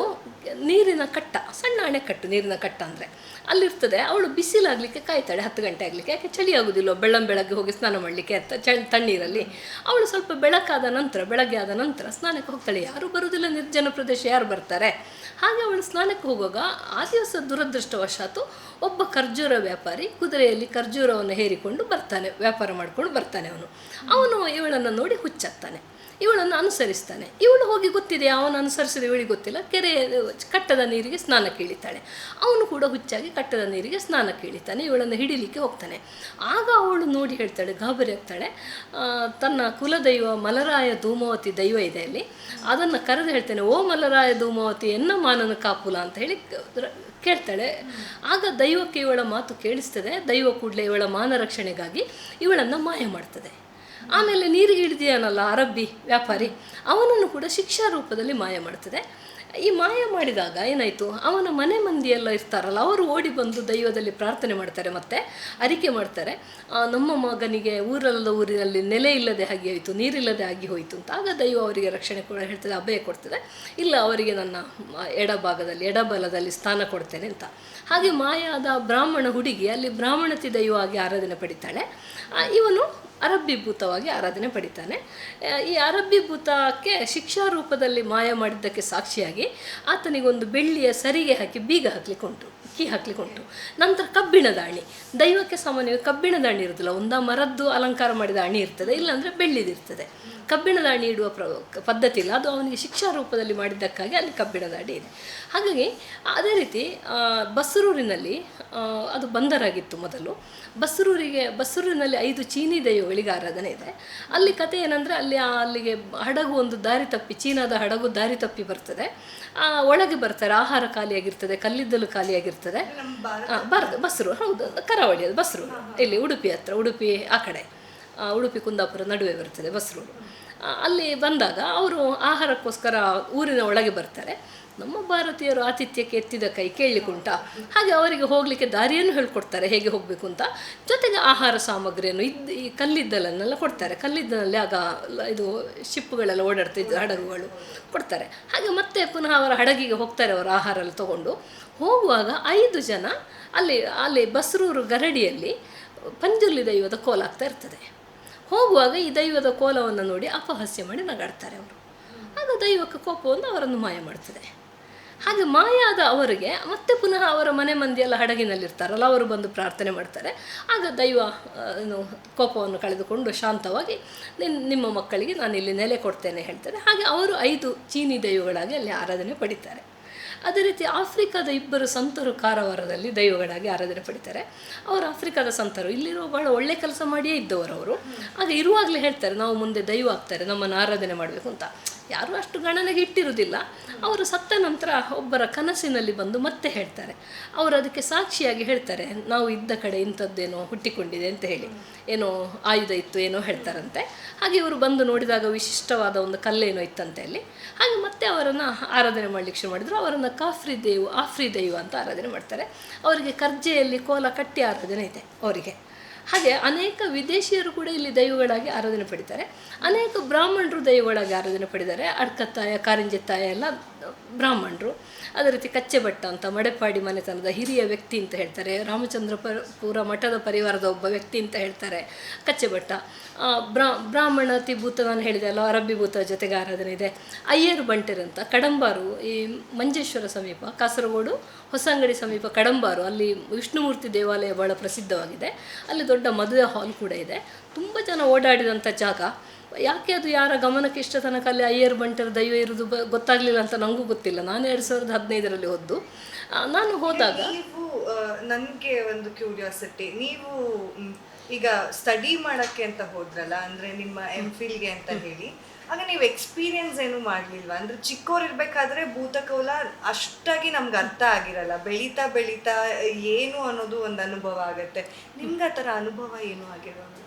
ನೀರಿನ ಕಟ್ಟ, ಸಣ್ಣ ಅಣೆಕಟ್ಟು, ನೀರಿನ ಕಟ್ಟ ಅಂದರೆ. ಅಲ್ಲಿರ್ತದೆ, ಅವಳು ಬಿಸಿಲಾಗಲಿಕ್ಕೆ ಕಾಯ್ತಾಳೆ, ಹತ್ತು ಗಂಟೆ ಆಗಲಿಕ್ಕೆ. ಯಾಕೆ ಚಳಿ ಆಗೋದಿಲ್ಲ ಬೆಳ್ಳಂ ಬೆಳಗ್ಗೆ ಹೋಗಿ ಸ್ನಾನ ಮಾಡಲಿಕ್ಕೆ ಅಂತ ಚ ತಣ್ಣೀರಲ್ಲಿ. ಅವಳು ಸ್ವಲ್ಪ ಬೆಳಕಾದ ನಂತರ, ಬೆಳಗ್ಗೆ ಆದ ನಂತರ ಸ್ನಾನಕ್ಕೆ ಹೋಗ್ತಾಳೆ. ಯಾರು ಬರೋದಿಲ್ಲ, ನಿರ್ಜನ ಪ್ರದೇಶ, ಯಾರು ಬರ್ತಾರೆ? ಹಾಗೆ ಅವಳು ಸ್ನಾನಕ್ಕೆ ಹೋಗುವಾಗ ಆ ದಿವಸ ದುರದೃಷ್ಟವಶಾತು ಒಬ್ಬ ಖರ್ಜೂರ ವ್ಯಾಪಾರಿ ಕುದುರೆಯಲ್ಲಿ ಖರ್ಜೂರವನ್ನು ಹೇರಿಕೊಂಡು ಬರ್ತಾನೆ, ವ್ಯಾಪಾರ ಮಾಡಿಕೊಂಡು ಬರ್ತಾನೆ ಅವನು. ಅವನು ಇವಳನ್ನು ನೋಡಿ ಹುಚ್ಚಾಗ್ತಾನೆ. ಇವಳನ್ನು ಅನುಸರಿಸ್ತಾನೆ. ಇವಳು ಹೋಗಿ ಗೊತ್ತಿದೆ ಅವನು ಅನುಸರಿಸಿದ ಇವಳಿಗೆ ಗೊತ್ತಿಲ್ಲ. ಕೆರೆ, ಕಟ್ಟದ ನೀರಿಗೆ ಸ್ನಾನ ಕೇಳಿತಾಳೆ. ಅವನು ಕೂಡ ಹುಚ್ಚಾಗಿ ಕಟ್ಟದ ನೀರಿಗೆ ಸ್ನಾನ ಕೇಳಿತಾನೆ. ಇವಳನ್ನು ಹಿಡಿಲಿಕ್ಕೆ ಹೋಗ್ತಾನೆ. ಆಗ ಅವಳು ನೋಡಿ ಹೇಳ್ತಾಳೆ, ಗಾಬರಿ ಆಗ್ತಾಳೆ. ತನ್ನ ಕುಲದೈವ ಮಲರಾಯ ಧೂಮಾವತಿ ದೈವ ಇದೆ ಅಲ್ಲಿ. ಅದನ್ನು ಕರೆದು ಹೇಳ್ತಾನೆ, ಓ ಮಲರಾಯ ಧೂಮಾವತಿ, ಎನ್ನ ಮಾನನ ಕಾಪುಲ? ಅಂತ ಹೇಳಿ ಕೇಳ್ತಾಳೆ. ಆಗ ದೈವಕ್ಕೆ ಇವಳ ಮಾತು ಕೇಳಿಸ್ತದೆ. ದೈವ ಕೂಡಲೇ ಇವಳ ಮಾನ ರಕ್ಷಣೆಗಾಗಿ ಇವಳನ್ನು ಮಾಯ ಮಾಡ್ತದೆ. ಆಮೇಲೆ ನೀರಿಗೆ ಹಿಡಿದಿಯಾನಲ್ಲ ಅರಬ್ಬಿ ವ್ಯಾಪಾರಿ, ಅವನನ್ನು ಕೂಡ ಶಿಕ್ಷಾ ರೂಪದಲ್ಲಿ ಮಾಯ ಮಾಡ್ತದೆ. ಈ ಮಾಯ ಮಾಡಿದಾಗ ಏನಾಯಿತು? ಅವನ ಮನೆ ಮಂದಿ ಎಲ್ಲ ಇರ್ತಾರಲ್ಲ, ಅವರು ಓಡಿ ಬಂದು ದೈವದಲ್ಲಿ ಪ್ರಾರ್ಥನೆ ಮಾಡ್ತಾರೆ ಮತ್ತೆ, ಅರಿಕೆ ಮಾಡ್ತಾರೆ. ನಮ್ಮ ಮಗನಿಗೆ ಊರಲ್ಲದ ಊರಿನಲ್ಲಿ ನೆಲೆ ಇಲ್ಲದೆ ಹಾಗೆ ಹೋಯಿತು, ನೀರಿಲ್ಲದೆ ಆಗಿ ಹೋಯಿತು ಅಂತ. ಆಗ ದೈವ ಅವರಿಗೆ ರಕ್ಷಣೆ ಕೂಡ, ಹೇಳ್ತದೆ ಅಭಯ ಕೊಡ್ತದೆ. ಇಲ್ಲ, ಅವರಿಗೆ ನನ್ನ ಎಡಭಾಗದಲ್ಲಿ ಎಡಬಲದಲ್ಲಿ ಸ್ಥಾನ ಕೊಡ್ತೇನೆ ಅಂತ. ಹಾಗೆ ಮಾಯಾದ ಬ್ರಾಹ್ಮಣ ಹುಡುಗಿ, ಅಲ್ಲಿ ಬ್ರಾಹ್ಮಣತಿ ದೈವ ಆಗಿ ಆರಾಧನೆ ಪಡಿತಾಳೆ. ಇವನು ಅರಬ್ಬಿ ಭೂತವಾಗಿ ಆರಾಧನೆ ಪಡಿತಾನೆ. ಈ ಅರಬ್ಬಿ ಭೂತಕ್ಕೆ ಶಿಕ್ಷಾ ರೂಪದಲ್ಲಿ ಮಾಯ ಮಾಡಿದ್ದಕ್ಕೆ ಸಾಕ್ಷಿಯಾಗಿ ಆತನಿಗೊಂದು ಬೆಳ್ಳಿಯ ಸರಿಗೆ ಹಾಕಿ ಬೀಗ ಹಾಕ್ಲಿಕ್ಕೆ ಕೀ ಉಂಟು ನಂತರ ಕಬ್ಬಿಣದ ಅಣಿ ದೈವಕ್ಕೆ ಸಾಮಾನ್ಯವಾಗಿ ಕಬ್ಬಿಣದ ಅಣಿ ಇರುವುದಿಲ್ಲ. ಒಂದ ಮರದ್ದು ಅಲಂಕಾರ ಮಾಡಿದ ಅಣಿ ಇರ್ತದೆ, ಇಲ್ಲಾಂದರೆ ಬೆಳ್ಳಿದಿರ್ತದೆ. ಕಬ್ಬಿಣದ ಅಣಿ ಇಡುವ ಪ್ರ ಪದ್ಧತಿ ಇಲ್ಲ. ಅದು ಅವನಿಗೆ ಶಿಕ್ಷಾ ರೂಪದಲ್ಲಿ ಮಾಡಿದ್ದಕ್ಕಾಗಿ ಅಲ್ಲಿ ಕಬ್ಬಿಣದ ಅಣಿ ಇದೆ. ಹಾಗಾಗಿ ಅದೇ ರೀತಿ ಬಸರೂರಿನಲ್ಲಿ ಅದು ಬಂದರಾಗಿತ್ತು ಮೊದಲು. ಬಸರೂರಿಗೆ ಬಸರೂರಿನಲ್ಲಿ ಐದು ಚೀನಿ ದೈವಗಳಿಗೆ ಆರಾಧನೆ ಇದೆ. ಅಲ್ಲಿ ಕತೆ ಏನಂದರೆ ಅಲ್ಲಿ ಅಲ್ಲಿಗೆ ಹಡಗು ಒಂದು ದಾರಿ ತಪ್ಪಿ ಚೀನಾದ ಹಡಗು ದಾರಿ ತಪ್ಪಿ ಬರ್ತದೆ. ಒಳಗೆ ಬರ್ತಾರೆ ಆಹಾರ ಖಾಲಿಯಾಗಿರ್ತದೆ ಕಲ್ಲಿದ್ದಲು ಖಾಲಿಯಾಗಿರ್ತದೆ. ಬಾರದು ಬಸರು ಹೌದು ಕರಾವಳಿ ಅದು ಬಸರು ಇಲ್ಲಿ ಉಡುಪಿ ಹತ್ರ ಉಡುಪಿ ಆ ಕಡೆ. ಉಡುಪಿ ಕುಂದಾಪುರ ನಡುವೆ ಬರ್ತದೆ ಬಸರೂರು. ಆ, ಅಲ್ಲಿ ಬಂದಾಗ ಅವರು ಆಹಾರಕ್ಕೋಸ್ಕರ ಊರಿನ ಒಳಗೆ ಬರ್ತಾರೆ. ನಮ್ಮ ಭಾರತೀಯರು ಆತಿಥ್ಯಕ್ಕೆ ಎತ್ತಿದ ಕೈ ಕೇಳಲಿಕ್ಕುಂಟ ಹಾಗೆ ಅವರಿಗೆ ಹೋಗಲಿಕ್ಕೆ ದಾರಿಯನ್ನು ಹೇಳ್ಕೊಡ್ತಾರೆ, ಹೇಗೆ ಹೋಗಬೇಕು ಅಂತ. ಜೊತೆಗೆ ಆಹಾರ ಸಾಮಗ್ರಿಯನ್ನು ಇದ್ದು ಈ ಕಲ್ಲಿದ್ದಲನ್ನೆಲ್ಲ ಕೊಡ್ತಾರೆ. ಕಲ್ಲಿದ್ದಲಲ್ಲಿ ಆಗ ಇದು ಶಿಪ್ಪುಗಳೆಲ್ಲ ಓಡಾಡ್ತಿದ್ದು ಹಡಗುಗಳು ಕೊಡ್ತಾರೆ. ಹಾಗೆ ಮತ್ತೆ ಪುನಃ ಅವರ ಹಡಗಿಗೆ ಹೋಗ್ತಾರೆ ಅವರ ಆಹಾರ ಎಲ್ಲ ತಗೊಂಡು. ಹೋಗುವಾಗ ಐದು ಜನ ಅಲ್ಲಿ ಅಲ್ಲಿ ಬಸ್ರೂರು ಗರಡಿಯಲ್ಲಿ ಪಂಜುರ್ಲಿ ದೈವದ ಕೋಲಾಗ್ತಾ ಇರ್ತದೆ. ಹೋಗುವಾಗ ಈ ದೈವದ ಕೋಲವನ್ನು ನೋಡಿ ಅಪಹಾಸ್ಯ ಮಾಡಿ ನಗಾಡ್ತಾರೆ ಅವರು. ಆಗ ದೈವಕ್ಕೆ ಕೋಪವನ್ನು ಅವರನ್ನು ಮಾಯ ಮಾಡ್ತದೆ. ಹಾಗೆ ಮಾಯ ಆದ ಅವರಿಗೆ ಮತ್ತೆ ಪುನಃ ಅವರ ಮನೆ ಮಂದಿಯೆಲ್ಲ ಹಡಗಿನಲ್ಲಿರ್ತಾರಲ್ಲ, ಅವರು ಬಂದು ಪ್ರಾರ್ಥನೆ ಮಾಡ್ತಾರೆ. ಆಗ ದೈವ ಏನು, ಕೋಪವನ್ನು ಕಳೆದುಕೊಂಡು ಶಾಂತವಾಗಿ ನಿಮ್ಮ ಮಕ್ಕಳಿಗೆ ನಾನು ಇಲ್ಲಿ ನೆಲೆ ಕೊಡ್ತೇನೆ, ಹೇಳ್ತಾರೆ. ಹಾಗೆ ಅವರು ಐದು ಚೀನಿ ದೈವಗಳಾಗಿ ಅಲ್ಲಿ ಆರಾಧನೆ ಪಡಿತಾರೆ. ಅದೇ ರೀತಿ ಆಫ್ರಿಕಾದ ಇಬ್ಬರು ಸಂತರು ಕಾರವಾರದಲ್ಲಿ ದೈವಗಳಾಗಿ ಆರಾಧನೆ ಪಡಿತಾರೆ. ಅವರು ಆಫ್ರಿಕಾದ ಸಂತರು. ಇಲ್ಲಿರುವ ಬಹಳ ಒಳ್ಳೆ ಕೆಲಸ ಮಾಡಿಯೇ ಇದ್ದವರು ಅವರು ಆಗ ಇರುವಾಗಲೇ ಹೇಳ್ತಾರೆ, ನಾವು ಮುಂದೆ ದೈವ ಆಗ್ತಾರೆ, ನಮ್ಮನ್ನು ಆರಾಧನೆ ಮಾಡಬೇಕು ಅಂತ. ಯಾರೂ ಅಷ್ಟು ಗಣನೆಗೆ ಇಟ್ಟಿರುವುದಿಲ್ಲ. ಅವರು ಸತ್ತ ನಂತರ ಒಬ್ಬರ ಕನಸಿನಲ್ಲಿ ಬಂದು ಮತ್ತೆ ಹೇಳ್ತಾರೆ. ಅವರು ಅದಕ್ಕೆ ಸಾಕ್ಷಿಯಾಗಿ ಹೇಳ್ತಾರೆ, ನಾವು ಇದ್ದ ಕಡೆ ಇಂಥದ್ದೇನೋ ಹುಟ್ಟಿಕೊಂಡಿದೆ ಅಂತ ಹೇಳಿ. ಏನೋ ಆಯುಧ ಇತ್ತು, ಏನೋ ಹೇಳ್ತಾರಂತೆ. ಹಾಗೆ ಇವರು ಬಂದು ನೋಡಿದಾಗ ವಿಶಿಷ್ಟವಾದ ಒಂದು ಕಲ್ಲೇನೋ ಇತ್ತಂತೆ ಅಲ್ಲಿ. ಹಾಗೆ ಮತ್ತೆ ಅವರನ್ನು ಆರಾಧನೆ ಮಾಡಲಿಕ್ಕೆ ಶುರು ಮಾಡಿದ್ರು. ಅವರನ್ನು ಕಾಫ್ರಿ ದೇವು, ಆಫ್ರಿ ದೇವ ಅಂತ ಆರಾಧನೆ ಮಾಡ್ತಾರೆ. ಅವರಿಗೆ ಕರ್ಜೆಯಲ್ಲಿ ಕೋಲ ಕಟ್ಟಿ ಆರಾಧನೆ ಇದೆ ಅವರಿಗೆ. ಹಾಗೆ ಅನೇಕ ವಿದೇಶಿಯರು ಕೂಡ ಇಲ್ಲಿ ದೈವಗಳಾಗಿ ಆರಾಧನೆ ಪಡಿತಾರೆ. ಅನೇಕ ಬ್ರಾಹ್ಮಣರು ದೈವಗಳಾಗಿ ಆರಾಧನೆ ಪಡಿದ್ದಾರೆ ಅಡ್ಕತ್ತಾಯ ತಾಯ ಎಲ್ಲ ಬ್ರಾಹ್ಮಣರು. ಅದೇ ರೀತಿ ಕಚ್ಚೆ ಭಟ್ಟ ಅಂತ ಮಡೆಪಾಡಿ ಮನೆತನದ ಹಿರಿಯ ವ್ಯಕ್ತಿ ಅಂತ ಹೇಳ್ತಾರೆ. ರಾಮಚಂದ್ರ ಪುರ ಮಠದ ಪರಿವಾರದ ಒಬ್ಬ ವ್ಯಕ್ತಿ ಅಂತ ಹೇಳ್ತಾರೆ. ಕಚ್ಚೆ ಭಟ್ಟ. ಆ, ಬ್ರಾ ಬ್ರಾಹ್ಮಣ ತಿಭೂತ ನಾನು ಹೇಳಿದೆ ಅಲ್ಲ ಅರಬ್ಬಿ ಭೂತ ಜೊತೆಗೆ ಆರಾಧನೆ ಇದೆ. ಅಯ್ಯರು ಬಂಟೆರ್ ಅಂತ ಕಡಂಬಾರು ಈ ಮಂಜೇಶ್ವರ ಸಮೀಪ ಕಾಸರಗೋಡು ಹೊಸಂಗಡಿ ಸಮೀಪ ಕಡಂಬಾರು. ಅಲ್ಲಿ ವಿಷ್ಣುಮೂರ್ತಿ ದೇವಾಲಯ ಬಹಳ ಪ್ರಸಿದ್ಧವಾಗಿದೆ. ಅಲ್ಲಿ ದೊಡ್ಡ ಮದುವೆ ಹಾಲ್ ಕೂಡ ಇದೆ. ತುಂಬ ಜನ ಓಡಾಡಿದಂಥ ಜಾಗ. ಯಾಕೆ ಅದು ಯಾರ ಗಮನಕ್ಕೆ ಇಷ್ಟ ತನಕ ಅಲ್ಲಿ ಅಯ್ಯರ್ ಬಂಟರ್ ದೈವ ಇರೋದು ಬ ಗೊತ್ತಾಗಲಿಲ್ಲ ಅಂತ ನನಗೂ ಗೊತ್ತಿಲ್ಲ. ನಾನು ಎರಡು ಸಾವಿರದ ಹದಿನೈದರಲ್ಲಿ ಹೋದ್ದು. ನಾನು ಹೋದಾಗ ನೀವು ನನಗೆ ಒಂದು ಕ್ಯೂರಿಯಾಸಿಟಿ ನೀವು ಈಗ ಸ್ಟಡಿ ಮಾಡೋಕ್ಕೆ ಅಂತ ಹೋದ್ರಲ್ಲ ಅಂದರೆ ನಿಮ್ಮ ಎಂ ಫಿಲ್ಗೆ ಅಂತ ಹೇಳಿ ಆಗ ನೀವು ಎಕ್ಸ್ಪೀರಿಯನ್ಸ್ ಏನು ಮಾಡಲಿಲ್ವಾ? ಅಂದ್ರೆ ಚಿಕ್ಕವ್ರು ಇರ್ಬೇಕಾದ್ರೆ ಭೂತಕೌಲ ಅಷ್ಟಾಗಿ ನಮ್ಗೆ ಅರ್ಥ ಆಗಿರಲ್ಲ. ಬೆಳೀತಾ ಬೆಳೀತಾ ಏನು ಅನ್ನೋದು ಒಂದು ಅನುಭವ ಆಗುತ್ತೆ. ನಿಮ್ಗೆ ಆ ಥರ ಅನುಭವ ಏನು ಆಗಿರೋದು?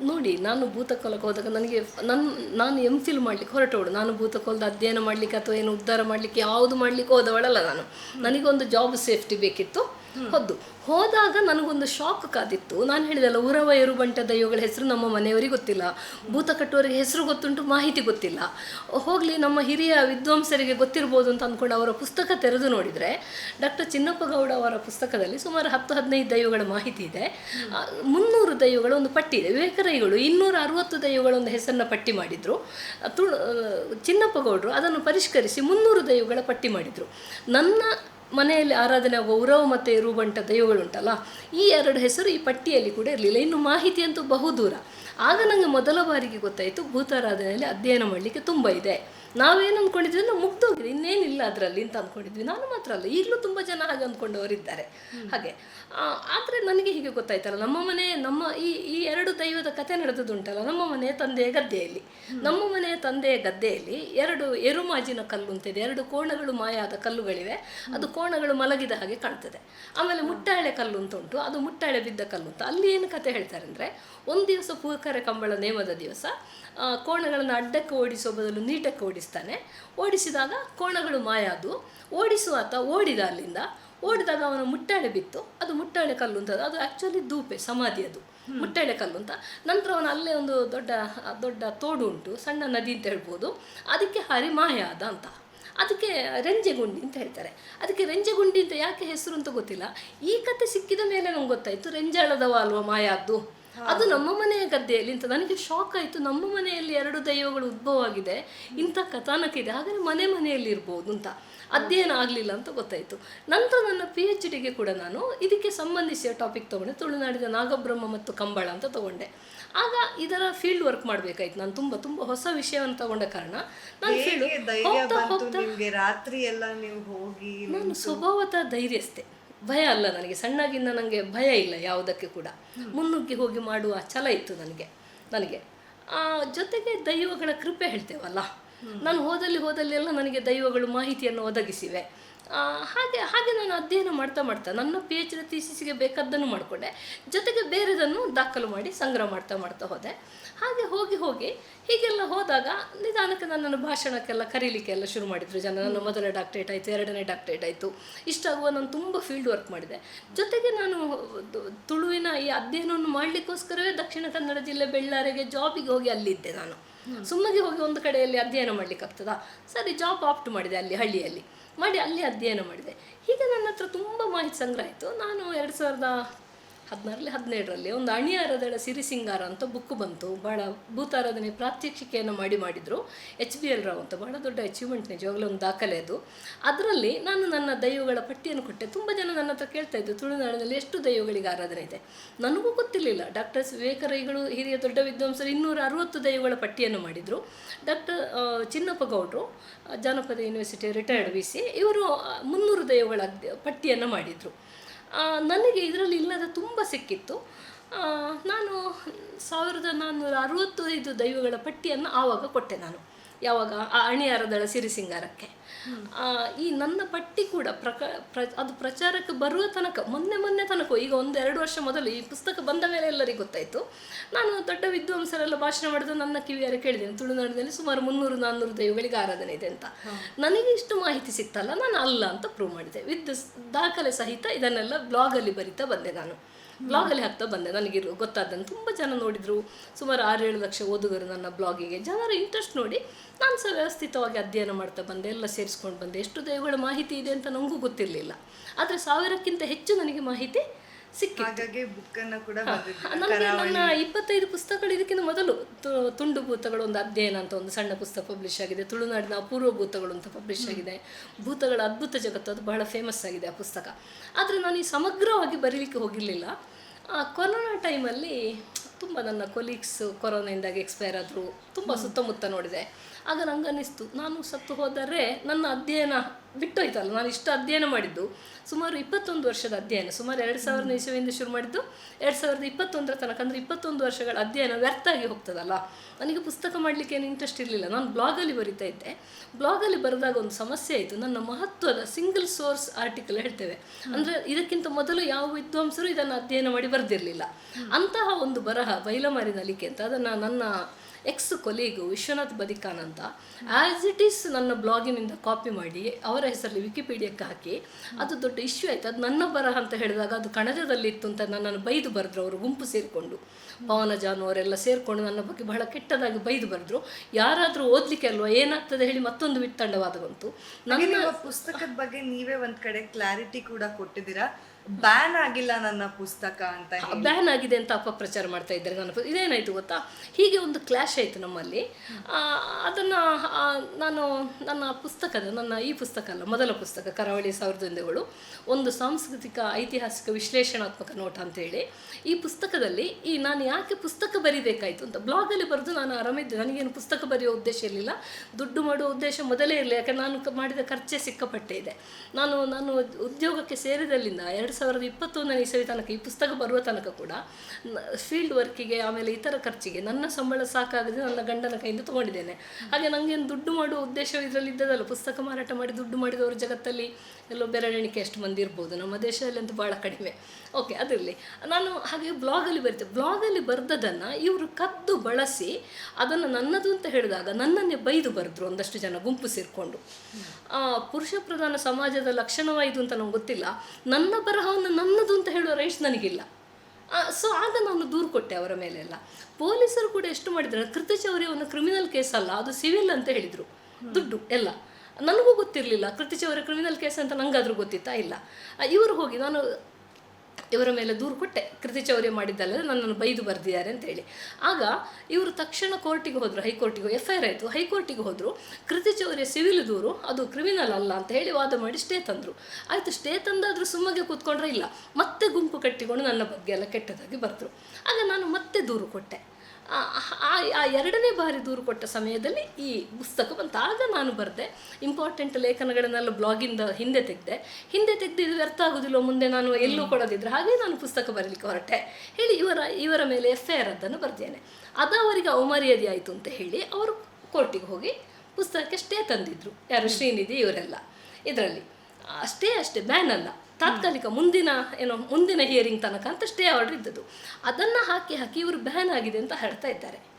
ನೋಡಿ, ನಾನು ಭೂತಕೋಲಕ್ಕೆ ಹೋದಾಗ ನನಗೆ ನನ್ನ ನಾನು ಎಂ ಫಿಲ್ ಮಾಡಲಿಕ್ಕೆ ಹೊರಟೋಡು ನಾನು ಭೂತಕೋಲದ ಅಧ್ಯಯನ ಮಾಡಲಿಕ್ಕೆ ಅಥವಾ ಏನು ಉದ್ಧಾರ ಮಾಡಲಿಕ್ಕೆ ಯಾವುದು ಮಾಡಲಿಕ್ಕೆ ಹೋದವಳಲ್ಲ ನಾನು. ನನಗೊಂದು ಜಾಬ್ ಸೇಫ್ಟಿ ಬೇಕಿತ್ತು. ಹೌದು ಹೋದಾಗ ನನಗೊಂದು ಶಾಕ್ ಕಾದಿತ್ತು. ನಾನು ಹೇಳಿದಲ್ಲ ಉರವ ಬಂಟ ದೈವಗಳ ಹೆಸರು ನಮ್ಮ ಮನೆಯವರಿಗೆ ಗೊತ್ತಿಲ್ಲ. ಭೂತ ಕಟ್ಟುವವರಿಗೆ ಹೆಸರು ಗೊತ್ತುಂಟು ಮಾಹಿತಿ ಗೊತ್ತಿಲ್ಲ. ಹೋಗಲಿ ನಮ್ಮ ಹಿರಿಯ ವಿದ್ವಾಂಸರಿಗೆ ಗೊತ್ತಿರ್ಬೋದು ಅಂತ ಅಂದ್ಕೊಂಡು ಅವರ ಪುಸ್ತಕ ತೆರೆದು ನೋಡಿದರೆ ಡಾಕ್ಟರ್ ಚಿನ್ನಪ್ಪ ಗೌಡ ಅವರ ಪುಸ್ತಕದಲ್ಲಿ ಸುಮಾರು ಹತ್ತು ಹದಿನೈದು ದೈವಗಳ ಮಾಹಿತಿ ಇದೆ. ಮುನ್ನೂರು ದೈವಗಳ ಒಂದು ಪಟ್ಟಿ ಇದೆ. ವಿವೇಕರೈಗಳು ಇನ್ನೂರ ಅರವತ್ತು ದೈವಗಳ ಒಂದು ಹೆಸರನ್ನ ಪಟ್ಟಿ ಮಾಡಿದರು. ತುಳು ಚಿನ್ನಪ್ಪ ಗೌಡರು ಅದನ್ನು ಪರಿಷ್ಕರಿಸಿ ಮುನ್ನೂರು ದೈವಗಳ ಪಟ್ಟಿ ಮಾಡಿದರು. ನನ್ನ ಮನೆಯಲ್ಲಿ ಆರಾಧನೆ ಆಗುವ ಉರವ ಮತ್ತು ರೂಬಂಟ ದೈವಗಳುಂಟಲ್ಲ, ಈ ಎರಡು ಹೆಸರು ಈ ಪಟ್ಟಿಯಲ್ಲಿ ಕೂಡ ಇರಲಿಲ್ಲ. ಇನ್ನು ಮಾಹಿತಿ ಅಂತೂ ಬಹುದೂರ ಆಗ ನನಗೆ ಮೊದಲ ಬಾರಿಗೆ ಗೊತ್ತಾಯಿತು, ಭೂತಾರಾಧನೆಯಲ್ಲಿ ಅಧ್ಯಯನ ಮಾಡಲಿಕ್ಕೆ ತುಂಬ ಇದೆ. ನಾವೇನು ಅಂದ್ಕೊಂಡಿದ್ವಿ ನಾವು ಮುಗ್ದೋಗಿದೆ. ಇನ್ನೇನಿಲ್ಲ ಅದರಲ್ಲಿ ಅಂತ ಅಂದ್ಕೊಂಡಿದ್ವಿ ನಾನು ಮಾತ್ರ ಅಲ್ಲ ಈಗಲೂ ತುಂಬ ಜನ ಹಾಗೆ ಅಂದ್ಕೊಂಡವರಿದ್ದಾರೆ ಹಾಗೆ. ಆದರೆ ನನಗೆ ಹೀಗೆ ಗೊತ್ತಾಯ್ತಲ್ಲ ನಮ್ಮ ಮನೆ ನಮ್ಮ ಈ ಈ ಎರಡು ದೈವದ ಕತೆ ನಡೆದದುಂಟಲ್ಲ ನಮ್ಮ ಮನೆಯ ತಂದೆಯ ಗದ್ದೆಯಲ್ಲಿ. ನಮ್ಮ ಮನೆಯ ತಂದೆಯ ಗದ್ದೆಯಲ್ಲಿ ಎರಡು ಎರುಮಾಜಿನ ಕಲ್ಲು ಅಂತಿದೆ ಎರಡು ಕೋಣಗಳು ಮಾಯಾದ ಕಲ್ಲುಗಳಿವೆ. ಅದು ಕೋಣಗಳು ಮಲಗಿದ ಹಾಗೆ ಕಾಣ್ತದೆ. ಆಮೇಲೆ ಮುಟ್ಟಾಳೆ ಕಲ್ಲು ಅಂತ ಉಂಟು. ಅದು ಮುಟ್ಟಾಳೆ ಬಿದ್ದ ಕಲ್ಲು ಅಂತ. ಅಲ್ಲಿ ಏನು ಕತೆ ಹೇಳ್ತಾರೆ ಅಂದರೆ ಒಂದು ದಿವಸ ಪೂರ್ಕರೆ ಕಂಬಳ ನೇಮದ ದಿವಸ ಕೋಣಗಳನ್ನು ಅಡ್ಡಕ್ಕೆ ಓಡಿಸೋ ಬದಲು ನೀಟಕ್ಕೆ ಓಡಿಸ್ತಾನೆ. ಓಡಿಸಿದಾಗ ಕೋಣಗಳು ಮಾಯಾದು. ಓಡಿಸುವಾತ ಓಡಿದ ಅಲ್ಲಿಂದ. ಓಡಿದಾಗ ಅವನ ಮುಟ್ಟಾಳೆ ಬಿತ್ತು. ಅದು ಮುಟ್ಟಾಳೆ ಕಲ್ಲು ಅಂತ. ಅದು ಆ್ಯಕ್ಚುಲಿ ದೂಪೆ ಸಮಾಧಿ ಅದು. ಮುಟ್ಟಾಳೆ ಕಲ್ಲು ಅಂತ. ನಂತರ ಅವನು ಅಲ್ಲೇ ಒಂದು ದೊಡ್ಡ ದೊಡ್ಡ ತೋಡು ಉಂಟು. ಸಣ್ಣ ನದಿ ಅಂತ ಹೇಳ್ಬೋದು. ಅದಕ್ಕೆ ಹಾರಿ ಮಾಯಾದ ಅಂತ. ಅದಕ್ಕೆ ರೆಂಜೆಗುಂಡಿ ಅಂತ ಹೇಳ್ತಾರೆ. ಅದಕ್ಕೆ ರೆಂಜೆಗುಂಡಿ ಅಂತ ಯಾಕೆ ಹೆಸರು ಅಂತ ಗೊತ್ತಿಲ್ಲ. ಈ ಕತೆ ಸಿಕ್ಕಿದ ಮೇಲೆ ನಂಗೆ ಗೊತ್ತಾಯಿತು. ರೆಂಜಾಳದವ ಅಲ್ವಾ ಮಾಯಾದ್ದು. ಅದು ನಮ್ಮ ಮನೆಯ ಗದ್ದೆಯಲ್ಲಿ ಅಂತ ನನಗೆ ಶಾಕ್ ಆಯಿತು. ನಮ್ಮ ಮನೆಯಲ್ಲಿ ಎರಡು ದೈವಗಳು ಉದ್ಭವ ಆಗಿದೆ ಇಂಥ ಕಥಾನಕ ಇದೆ ಹಾಗಾದರೆ ಮನೆ ಮನೆಯಲ್ಲಿ ಇರ್ಬೋದು ಅಂತ. ಅಧ್ಯಯನ ಆಗಲಿಲ್ಲ ಅಂತ ಗೊತ್ತಾಯಿತು. ನಂತರ ನನ್ನ ಪಿ ಎಚ್ ಡಿಗೆ ಕೂಡ ನಾನು ಇದಕ್ಕೆ ಸಂಬಂಧಿಸಿದ ಟಾಪಿಕ್ ತೊಗೊಂಡೆ. ತುಳುನಾಡಿದ ನಾಗಬ್ರಹ್ಮ ಮತ್ತು ಕಂಬಳ ಅಂತ ತಗೊಂಡೆ. ಆಗ ಇದರ ಫೀಲ್ಡ್ ವರ್ಕ್ ಮಾಡಬೇಕಾಯ್ತು. ನಾನು ತುಂಬ ತುಂಬ ಹೊಸ ವಿಷಯವನ್ನು ತಗೊಂಡ ಕಾರಣ ನಾನು ಫೀಲ್ಡ್ ಹೋಗ್ತಾ ಹೋಗ್ತಾ ರಾತ್ರಿ ಎಲ್ಲ ನೀವು ಹೋಗಿ ನಾನು ಸ್ವಭಾವತಃ ಧೈರ್ಯಸ್ಥೆ. ಭಯ ಅಲ್ಲ ನನಗೆ. ಸಣ್ಣಗಿಂದ ನನಗೆ ಭಯ ಇಲ್ಲ ಯಾವುದಕ್ಕೆ ಕೂಡ. ಮುನ್ನುಗ್ಗಿ ಹೋಗಿ ಮಾಡುವ ಛಲ ಇತ್ತು ನನಗೆ ನನಗೆ. ಜೊತೆಗೆ ದೈವಗಳ ಕೃಪೆ ಹೇಳ್ತೇವಲ್ಲ. ನಾನು ಹೋದಲ್ಲಿ ಹೋದಲ್ಲಿ ಎಲ್ಲ ನನಗೆ ದೈವಗಳು ಮಾಹಿತಿಯನ್ನು ಒದಗಿಸಿವೆ. ಹಾಗೆ ಹಾಗೆ ನಾನು ಅಧ್ಯಯನ ಮಾಡ್ತಾ ಮಾಡ್ತಾ ನನ್ನ ಪಿ ಎಚ್ ಡಿ ಥೀಸಿಸ್ಗೆ ಬೇಕಾದ್ದನ್ನು ಮಾಡಿಕೊಂಡೆ. ಜೊತೆಗೆ ಬೇರೆದನ್ನು ದಾಖಲು ಮಾಡಿ ಸಂಗ್ರಹ ಮಾಡ್ತಾ ಮಾಡ್ತಾ ಹೋದೆ. ಹಾಗೆ ಹೋಗಿ ಹೋಗಿ ಹೀಗೆಲ್ಲ ಹೋದಾಗ ನಿಧಾನಕ್ಕೆ ನನ್ನನ್ನು ಭಾಷಣಕ್ಕೆಲ್ಲ ಕರೀಲಿಕ್ಕೆಲ್ಲ ಶುರು ಮಾಡಿದರು ಜನ. ನನ್ನ ಮೊದಲ ಡಾಕ್ಟ್ರೇಟ್ ಆಯಿತು ಎರಡನೇ ಡಾಕ್ಟ್ರೇಟ್ ಆಯಿತು. ಇಷ್ಟಾಗುವ ನಾನು ತುಂಬ ಫೀಲ್ಡ್ ವರ್ಕ್ ಮಾಡಿದೆ. ಜೊತೆಗೆ ನಾನು ತುಳುವಿನ ಈ ಅಧ್ಯಯನವನ್ನು ಮಾಡಲಿಕ್ಕೋಸ್ಕರವೇ ದಕ್ಷಿಣ ಕನ್ನಡ ಜಿಲ್ಲೆ ಬೆಳ್ಳಾರಿಗೆ ಜಾಬಿಗೆ ಹೋಗಿ ಅಲ್ಲಿದ್ದೆ ನಾನು. ಸುಮ್ಮಗೆ ಹೋಗಿ ಒಂದು ಕಡೆಯಲ್ಲಿ ಅಧ್ಯಯನ ಮಾಡ್ಲಿಕ್ಕಾಗ್ತದಾ ಸರಿ ಜಾಬ್ ಆಪ್ಟ್ ಮಾಡಿದೆ ಅಲ್ಲಿ, ಹಳ್ಳಿಯಲ್ಲಿ. ಮಾಡಿ ಅಲ್ಲಿ ಅಧ್ಯಯನ ಮಾಡಿದೆ. ಹೀಗೆ ನನ್ನ ಹತ್ರ ತುಂಬ ಮಾಹಿತಿ ಸಂಗ್ರಹ ಆಯಿತು. ನಾನು ಎರಡು ಸಾವಿರದ ಹದಿನಾರರಲ್ಲಿ ಹದಿನೇಳರಲ್ಲಿ ಒಂದು ಅಣಿಯಾರದಳ ಸಿರಿಸಿಂಗಾರ ಅಂತ ಬುಕ್ ಬಂತು. ಭಾಳ ಭೂತಾರಾಧನೆ ಪ್ರಾತ್ಯಕ್ಷಿಕೆಯನ್ನು ಮಾಡಿ ಮಾಡಿದರು. ಎಚ್ ಬಿ ಎಲ್ ರಾವ್ ಅಂತ ಭಾಳ ದೊಡ್ಡ ಅಚೀವ್ಮೆಂಟ್ ನಿಜವಾಗಲೂ ಒಂದು ದಾಖಲೆ ಅದು. ಅದರಲ್ಲಿ ನಾನು ನನ್ನ ದೈವಗಳ ಪಟ್ಟಿಯನ್ನು ಕೊಟ್ಟೆ. ತುಂಬ ಜನ ನನ್ನ ಹತ್ರ ಕೇಳ್ತಾ ಇದ್ದರು ತುಳುನಾಡಿನಲ್ಲಿ ಎಷ್ಟು ದೈವಗಳಿಗೆ ಆರಾಧನೆ ಇದೆ? ನನಗೂ ಗೊತ್ತಿರಲಿಲ್ಲ. ಡಾಕ್ಟರ್ ವಿವೇಕರೈಗಳು ಹಿರಿಯ ದೊಡ್ಡ ವಿದ್ವಾಂಸರು ಇನ್ನೂರ ಅರವತ್ತು ದೈವಗಳ ಪಟ್ಟಿಯನ್ನು ಮಾಡಿದರು. ಡಾಕ್ಟರ್ ಚಿನ್ನಪ್ಪ ಗೌಡ್ರು ಜಾನಪದ ಯೂನಿವರ್ಸಿಟಿ ರಿಟೈರ್ಡ್ ವಿ ಸಿ ಇವರು ಮುನ್ನೂರು ದೈವಗಳ ಪಟ್ಟಿಯನ್ನು ಮಾಡಿದರು. ನನಗೆ ಇದರಲ್ಲಿ ಇಲ್ಲದ ತುಂಬ ಸಿಕ್ಕಿತ್ತು. ನಾನು ಸಾವಿರದ ನಾನ್ನೂರ ಅರವತ್ತೈದು ದೈವಗಳ ಪಟ್ಟಿಯನ್ನು ಆವಾಗ ಕೊಟ್ಟೆ ನಾನು. ಯಾವಾಗ? ಆ ಅಣಿಯಾರದಳ ಸಿರಿಸಿಂಗಾರಕ್ಕೆ ಈ ನನ್ನ ಪಟ್ಟಿ ಕೂಡ ಪ್ರಕ, ಪ್ರ, ಅದು ಪ್ರಚಾರಕ್ಕೆ ಬರುವ ತನಕ, ಮೊನ್ನೆ ಮೊನ್ನೆ ತನಕ ಈಗ ಒಂದು ಎರಡು ವರ್ಷ ಮೊದಲು ಈ ಪುಸ್ತಕ ಬಂದ ಮೇಲೆ ಎಲ್ಲರಿಗೂ ಗೊತ್ತಾಯಿತು. ನಾನು ದೊಡ್ಡ ವಿದ್ವಾಂಸರೆಲ್ಲ ಭಾಷಣ ಮಾಡಿದ್ರು, ನನ್ನ ಕಿವಿಯಾರೆ ಕೇಳಿದ್ದೇನೆ ತುಳುನಾಡಿನಲ್ಲಿ ಸುಮಾರು ಮುನ್ನೂರು, ನಾನ್ನೂರು ದೈವಗಳಿಗೆ ಆರಾಧನೆ ಇದೆ ಅಂತ. ನನಗೆ ಇಷ್ಟು ಮಾಹಿತಿ ಸಿಕ್ತಲ್ಲ, ನಾನು ಅಲ್ಲ ಅಂತ ಪ್ರೂವ್ ಮಾಡಿದೆ. ವಿದ್ಯುತ್ ದಾಖಲೆ ಸಹಿತ ಇದನ್ನೆಲ್ಲ ಬ್ಲಾಗಲ್ಲಿ ಬರಿತಾ ಬಂದೆ ನಾನು. ಬ್ಲಾಗಲ್ಲಿ ಹಾಕ್ತಾ ಬಂದೆ. ನನಗೆ ಗೊತ್ತಾದ್ದನ್ನು ತುಂಬ ಜನ ನೋಡಿದರು. ಸುಮಾರು ಆರೇಳು ಲಕ್ಷ ಓದುಗರು ನನ್ನ ಬ್ಲಾಗಿಗೆ. ಜನರ ಇಂಟ್ರೆಸ್ಟ್ ನೋಡಿ ನಾನು ಸಹ ವ್ಯವಸ್ಥಿತವಾಗಿ ಅಧ್ಯಯನ ಮಾಡ್ತಾ ಬಂದೆ. ಎಲ್ಲ ಸೇರಿಸ್ಕೊಂಡು ಬಂದೆ. ಎಷ್ಟು ದೇವಗಳ ಮಾಹಿತಿ ಇದೆ ಅಂತ ನನಗೂ ಗೊತ್ತಿರಲಿಲ್ಲ. ಆದರೆ ಸಾವಿರಕ್ಕಿಂತ ಹೆಚ್ಚು ನನಗೆ ಮಾಹಿತಿ ಸಿಕ್ಕಿತ್ತು. ಹಾಗಾಗಿ ಕೂಡ ನನಗೆ ನನ್ನ ಇಪ್ಪತ್ತೈದು ಪುಸ್ತಕಗಳು ಇದಕ್ಕಿಂತ ಮೊದಲು ತುಂಡು ಭೂತಗಳು ಒಂದು ಅಧ್ಯಯನ ಅಂತ ಒಂದು ಸಣ್ಣ ಪುಸ್ತಕ ಪಬ್ಲಿಷ್ ಆಗಿದೆ. ತುಳುನಾಡಿನ ಅಪೂರ್ವ ಭೂತಗಳು ಅಂತ ಪಬ್ಲಿಷ್ ಆಗಿದೆ. ಭೂತಗಳ ಅದ್ಭುತ ಜಗತ್ತು ಅದು ಬಹಳ ಫೇಮಸ್ ಆಗಿದೆ ಆ ಪುಸ್ತಕ. ಆದರೆ ನಾನು ಈ ಸಮಗ್ರವಾಗಿ ಬರೀಲಿಕ್ಕೆ ಹೋಗಿರಲಿಲ್ಲ. ಕೊರೋನಾ ಟೈಮಲ್ಲಿ ತುಂಬ ನನ್ನ ಕೊಲೀಗ್ಸ್ ಕೊರೋನಾಯಿಂದಾಗಿ ಎಕ್ಸ್ಪೈರ್ ಆದರು ತುಂಬ ಸುತ್ತಮುತ್ತ ನೋಡಿದೆ. ಆಗ ನಂಗೆ ಅನ್ನಿಸ್ತು ನಾನು ಸತ್ತು ಹೋದರೆ ನನ್ನ ಅಧ್ಯಯನ ಬಿಟ್ಟೋಯ್ತಲ್ಲ, ನಾನು ಇಷ್ಟು ಅಧ್ಯಯನ ಮಾಡಿದ್ದು. ಸುಮಾರು ಇಪ್ಪತ್ತೊಂದು ವರ್ಷದ ಅಧ್ಯಯನ, ಸುಮಾರು ಎರಡು ಸಾವಿರದ ಇಸವಿಯಿಂದ ಶುರು ಮಾಡಿದ್ದು, ಎರಡು ಸಾವಿರದ ಇಪ್ಪತ್ತೊಂದರ ತನಕ, ಅಂದರೆ ಇಪ್ಪತ್ತೊಂದು ವರ್ಷಗಳ ಅಧ್ಯಯನ ವ್ಯರ್ಥ ಆಗಿ ಹೋಗ್ತದಲ್ಲ. ನನಗೆ ಪುಸ್ತಕ ಮಾಡಲಿಕ್ಕೆ ಏನು ಇಂಟ್ರೆಸ್ಟ್ ಇರಲಿಲ್ಲ. ನಾನು ಬ್ಲಾಗಲ್ಲಿ ಬರಿತಾ ಇದ್ದೆ. ಬ್ಲಾಗಲ್ಲಿ ಬರೆದಾಗ ಒಂದು ಸಮಸ್ಯೆ ಆಯಿತು. ನನ್ನ ಮಹತ್ವದ ಸಿಂಗಲ್ ಸೋರ್ಸ್ ಆರ್ಟಿಕಲ್ ಹೇಳ್ತೇವೆ. ಅಂದರೆ ಇದಕ್ಕಿಂತ ಮೊದಲು ಯಾವ ವಿದ್ವಾಂಸರು ಇದನ್ನು ಅಧ್ಯಯನ ಮಾಡಿ ಬರೆದಿರಲಿಲ್ಲ. ಅಂತಹ ಒಂದು ಬರಹ ಬೈಲಮಾರಿ ನಲಿಕೆ ಅಂತ, ಅದನ್ನು ನನ್ನ ಎಕ್ಸ್ ಕೊಲೀಗು ವಿಶ್ವನಾಥ್ ಬದಿಕಾನ್ ಅಂತ. ಆ್ಯಸ್ ಇಟ್ ಈಸ್ ನನ್ನ ಬ್ಲಾಗಿನಿಂದ ಕಾಪಿ ಮಾಡಿ ಅವರ ಹೆಸರಲ್ಲಿ ವಿಕಿಪೀಡಿಯಕ್ಕೆ ಹಾಕಿ ಅದು ದೊಡ್ಡ ಇಶ್ಯೂ ಆಯಿತು. ಅದು ನನ್ನ ಬರಹ ಅಂತ ಹೇಳಿದಾಗ ಅದು ಕಣಜದಲ್ಲಿತ್ತು ಅಂತ ನನ್ನನ್ನು ಬೈದು ಬರೆದ್ರು ಅವರು ಗುಂಪು ಸೇರಿಕೊಂಡು. ಪವನ ಜಾನು ಅವರೆಲ್ಲ ಸೇರಿಕೊಂಡು ನನ್ನ ಬಗ್ಗೆ ಬಹಳ ಕೆಟ್ಟದಾಗಿ ಬೈದು ಬರೆದ್ರು. ಯಾರಾದರೂ ಓದಲಿಕ್ಕೆ ಅಲ್ವಾ ಏನಾಗ್ತದೆ ಹೇಳಿ ಮತ್ತೊಂದು ವಿತ್ತಂಡವಾದ ಬಂತು. ನನ್ನ ಪುಸ್ತಕದ ಬಗ್ಗೆ ನೀವೇ ಒಂದು ಕಡೆ ಕ್ಲಾರಿಟಿ ಕೂಡ ಕೊಟ್ಟಿದ್ದೀರಾ? ಬ್ಯಾನ್ ಆಗಿಲ್ಲ ನನ್ನ ಪುಸ್ತಕ ಅಂತ ಹೇಳಿ. ಬ್ಯಾನ್ ಆಗಿದೆ ಅಂತ ಅಪಪ್ರಚಾರ ಮಾಡ್ತಾ ಇದ್ದಾರೆ ನನ್ನ ಇದೇನಾಯ್ತು ಗೊತ್ತಾ? ಹೀಗೆ ಒಂದು ಕ್ಲಾಶ್ ಆಯಿತು ನಮ್ಮಲ್ಲಿ. ಅದನ್ನು ನಾನು ನನ್ನ ಪುಸ್ತಕದ ನನ್ನ ಈ ಪುಸ್ತಕ ಅಲ್ಲ ಮೊದಲ ಪುಸ್ತಕ ಕರಾವಳಿ ಸಾವಿರದ ಒಂದೇಗಳು ಒಂದು ಸಾಂಸ್ಕೃತಿಕ ಐತಿಹಾಸಿಕ ವಿಶ್ಲೇಷಣಾತ್ಮಕ ನೋಟ ಅಂತೇಳಿ ಈ ಪುಸ್ತಕದಲ್ಲಿ ಈ ನಾನು ಯಾಕೆ ಪುಸ್ತಕ ಬರಿಬೇಕಾಯಿತು ಅಂತ ಬ್ಲಾಗಲ್ಲಿ ಬರೆದು ನಾನು ಆರಾಮಿದ್ದೆ. ನನಗೇನು ಪುಸ್ತಕ ಬರೆಯೋ ಉದ್ದೇಶ ಇರಲಿಲ್ಲ. ದುಡ್ಡು ಮಾಡುವ ಉದ್ದೇಶ ಮೊದಲೇ ಇರಲಿಲ್ಲ ಯಾಕಂದ್ರೆ ನಾನು ಮಾಡಿದ ಖರ್ಚೆ ಸಿಕ್ಕಾಪಟ್ಟೆ ಇದೆ. ನಾನು ನಾನು ಉದ್ಯೋಗಕ್ಕೆ ಸೇರಿದಲ್ಲಿಂದ ಎರಡು ಸಾವಿರದ ಇಪ್ಪತ್ತೊಂದನೇ ಇಸವಿ ತನಕ, ಈ ಪುಸ್ತಕ ಬರುವ ತನಕ ಕೂಡ ಫೀಲ್ಡ್ ವರ್ಕಿಗೆ ಆಮೇಲೆ ಇತರ ಖರ್ಚಿಗೆ ನನ್ನ ಸಂಬಳ ಸಾಕಾಗದೆ ನನ್ನ ಗಂಡನ ಕೈಯಿಂದ ತೊಗೊಂಡಿದ್ದೇನೆ. ಹಾಗೆ ನನಗೇನು ದುಡ್ಡು ಮಾಡುವ ಉದ್ದೇಶ ಇದರಲ್ಲಿ ಇದ್ದದಲ್ಲ, ಪುಸ್ತಕ ಮಾರಾಟ ಮಾಡಿ ದುಡ್ಡು ಮಾಡಿದವರು ಜಗತ್ತಲ್ಲಿ ಎಲ್ಲೋ ಬೆರಳೆಣಿಕೆ ಎಷ್ಟು ಮಂದಿ ಇರ್ಬೋದು. ನಮ್ಮ ದೇಶದಲ್ಲಿ ಅಂತೂ ಭಾಳ ಕಡಿಮೆ. ಓಕೆ ಅದಿರಲಿ. ನಾನು ಹಾಗೆ ಬ್ಲಾಗಲ್ಲಿ ಬರಿತೆ. ಬ್ಲಾಗಲ್ಲಿ ಬರೆದದನ್ನು ಇವರು ಕದ್ದು ಬಳಸಿ ಅದನ್ನು ನನ್ನದು ಅಂತ ಹೇಳಿದಾಗ ನನ್ನನ್ನೇ ಬೈದು ಬರೆದ್ರು ಒಂದಷ್ಟು ಜನ ಗುಂಪು ಸೇರಿಕೊಂಡು. ಪುರುಷ ಪ್ರಧಾನ ಸಮಾಜದ ಲಕ್ಷಣವಾಯಿತು ಅಂತ ನಂಗೆ ಗೊತ್ತಿಲ್ಲ. ನನ್ನ ಬರಹವನ್ನು ನನ್ನದು ಅಂತ ಹೇಳುವ ರೈಟ್ಸ್ ನನಗಿಲ್ಲ. ಸೊ ಆಗ ನಾನು ದೂರು ಕೊಟ್ಟೆ ಅವರ ಮೇಲೆಲ್ಲ. ಪೊಲೀಸರು ಕೂಡ ಎಷ್ಟು ಮಾಡಿದ್ರು? ಕೃತಿಚೌರ್ಯ ಒಂದು ಕ್ರಿಮಿನಲ್ ಕೇಸ್ ಅಲ್ಲ, ಅದು ಸಿವಿಲ್ ಅಂತ ಹೇಳಿದರು. ದುಡ್ಡು, ಎಲ್ಲ. ನನಗೂ ಗೊತ್ತಿರಲಿಲ್ಲ. ಕೃತಿ ಚೌರಿ ಕ್ರಿಮಿನಲ್ ಕೇಸ್ ಅಂತ ನನಗಾದರೂ ಗೊತ್ತಿತ್ತಾ? ಇಲ್ಲ. ಇವರು ಹೋಗಿ ನಾನು ಇವರ ಮೇಲೆ ದೂರು ಕೊಟ್ಟೆ. ಕೃತಿ ಚೌರ್ಯ ಮಾಡಿದ್ದಲ್ಲ ನನ್ನನ್ನು ಬೈದು ಬರೆದಿದ್ದಾರೆ ಅಂತೇಳಿ ಆಗ ಇವರು ತಕ್ಷಣ ಕೋರ್ಟಿಗೆ ಹೋದರು, ಹೈಕೋರ್ಟಿಗೆ ಎಫ್ ಐ ಆರ್ ಆಯಿತು. ಹೈಕೋರ್ಟಿಗೆ ಹೋದರು. ಕೃತಿಚೌರ್ಯ ಸಿವಿಲ್ ದೂರು, ಅದು ಕ್ರಿಮಿನಲ್ ಅಲ್ಲ ಅಂತ ಹೇಳಿ ವಾದ ಮಾಡಿ ಸ್ಟೇ ತಂದರು. ಆಯಿತು ಸ್ಟೇ ತಂದಾದರೂ ಸುಮ್ಮಗೆ ಕೂತ್ಕೊಂಡ್ರೆ ಇಲ್ಲ. ಮತ್ತೆ ಗುಂಪು ಕಟ್ಟಿಕೊಂಡು ನನ್ನ ಬಗ್ಗೆ ಎಲ್ಲ ಕೆಟ್ಟದಾಗಿ ಬರೆದ್ರು. ಆಗ ನಾನು ಮತ್ತೆ ದೂರು ಕೊಟ್ಟೆ. ಆ ಎರಡನೇ ಬಾರಿ ದೂರು ಕೊಟ್ಟ ಸಮಯದಲ್ಲಿ ಈ ಪುಸ್ತಕ ಬಂತು. ಆಗ ನಾನು ಬರೆದೆ. ಇಂಪಾರ್ಟೆಂಟ್ ಲೇಖನಗಳನ್ನೆಲ್ಲ ಬ್ಲಾಗಿಂದ ಹಿಂದೆ ತೆಗೆದೆ. ಹಿಂದೆ ತೆಗೆದು ಇದು ವ್ಯರ್ಥ ಆಗೋದಿಲ್ಲ ಮುಂದೆ ನಾನು ಎಲ್ಲೂ ಕೊಡೋದಿದ್ರೆ ಹಾಗೆ ನಾನು ಪುಸ್ತಕ ಬರಲಿಕ್ಕೆ ಹೊರಟೆ. ಹೇಳಿ ಇವರ ಇವರ ಮೇಲೆ ಎಫ್ ಐ ಆರ್ ಅದನ್ನು ಬರ್ದೇನೆ. ಅದು ಅವರಿಗೆ ಅವಮರ್ಯಾದೆ ಆಯಿತು ಅಂತ ಹೇಳಿ ಅವರು ಕೋರ್ಟಿಗೆ ಹೋಗಿ ಪುಸ್ತಕಕ್ಕೆ ಸ್ಟೇ ತಂದಿದ್ರು. ಯಾರು ಶ್ರೀನಿಧಿ ಇವರೆಲ್ಲ. ಇದರಲ್ಲಿ. ಅಷ್ಟೇ ಅಷ್ಟೇ ಬ್ಯಾನ್ ಅಲ್ಲ. ತಾತ್ಕಾಲಿಕ ಮುಂದಿನ, ಏನೋ ಮುಂದಿನ ಹಿಯರಿಂಗ್ ತನಕ ಅಂತ ಸ್ಟೇ ಆರ್ಡರ್ ಇದ್ದದ್ದು. ಅದನ್ನು ಹಾಕಿ ಹಾಕಿ ಇವರು ಬ್ಯಾನ್ ಆಗಿದೆ ಅಂತ ಹೇಳ್ತಾ ಇದ್ದಾರೆ.